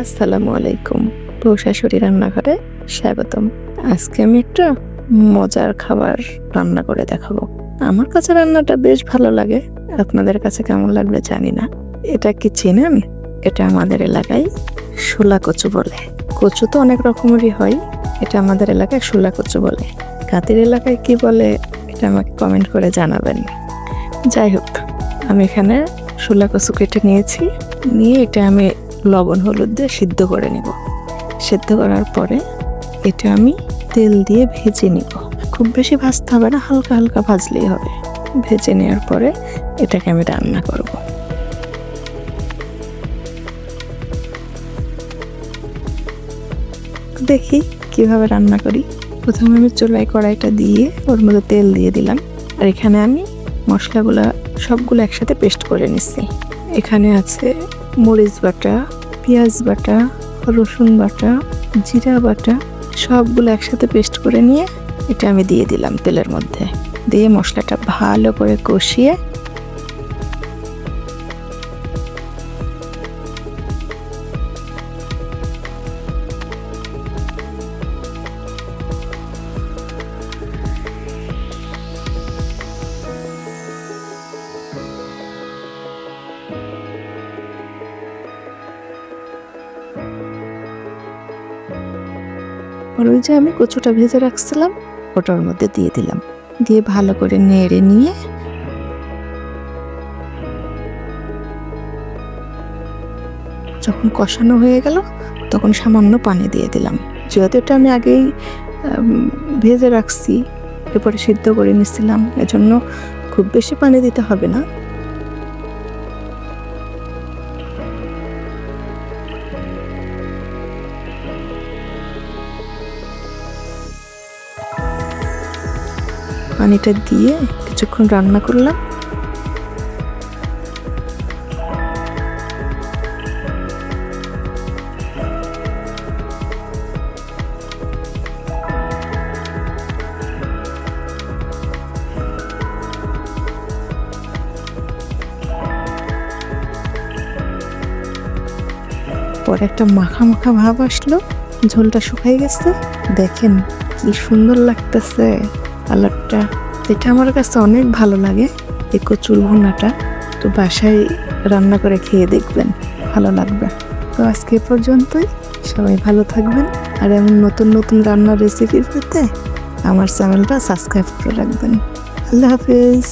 আসসালামু আলাইকুম। বউ শাশুড়ি রান্নাঘরে স্বাগতম। আজকে আমি একটা মজার খাবার রান্না করে দেখাবো। আমার কাছে রান্নাটা বেশ ভালো লাগে। আপনাদের কাছে কেমন লাগবে জানি না। এটা কি চেনেন? এটা আমাদের এলাকায় শোলা কচু বলে। কচু তো অনেক রকমেরই হয়। এটা আমাদের এলাকায় শোলা কচু বলে। কাতের এলাকায় কি বলে, এটা আমাকে কমেন্ট করে জানাবেন। যাই হোক, আমি এখানে শোলা কচু কেটে নিয়েছি। নিয়ে এটা আমি লবণ, হলুদ দিয়ে সিদ্ধ করে নেব। সিদ্ধ করার পরে এটা আমি তেল দিয়ে ভেজে নিব। খুব বেশি ভাজতে হবে না, হালকা হালকা ভাজলেই হবে। ভেজে নেওয়ার পরে এটাকে আমি রান্না করব। দেখি কীভাবে রান্না করি। প্রথমে আমি চুলায় কড়াইটা দিয়ে ওর মধ্যে তেল দিয়ে দিলাম। আর এখানে আমি মশলাগুলো সবগুলো একসাথে পেস্ট করে নিচ্ছি। এখানে আছে মরিচ বাটা, পেঁয়াজ বাটা, রসুন বাটা, জিরা বাটা, সবগুলো একসাথে পেস্ট করে নিয়ে এটা আমি দিয়ে দিলাম তেলের মধ্যে। দিয়ে মশলাটা ভালো করে কষিয়ে আর ওই যে আমি কচুটা ভেজে রাখছিলাম, ওটার মধ্যে দিয়ে দিলাম। দিয়ে ভালো করে নেড়ে নিয়ে যখন কষানো হয়ে গেল, তখন সামান্য পানি দিয়ে দিলাম। যেহেতু এটা আমি আগেই ভেজে রাখছি, এরপরে সিদ্ধ করে নিছিলাম, এজন্য খুব বেশি পানি দিতে হবে না। পানিটা দিয়ে কিছুক্ষণ রান্না করলাম। পরে একটা মাখা মাখা ভাব আসলো, ঝোলটা শুকাই গেছে। দেখেন কি সুন্দর লাগতেছে। কালারটা এটা আমার কাছে অনেক ভালো লাগে, এই কচুর ভুনাটা। তো বাসায় রান্না করে খেয়ে দেখবেন, ভালো লাগবে। তো আজকে পর্যন্তই, সবাই ভালো থাকবেন, আর এমন নতুন নতুন রান্নার রেসিপি পেতে আমার চ্যানেলটা সাবস্ক্রাইব করে রাখবেন। আল্লাহ হাফিজ।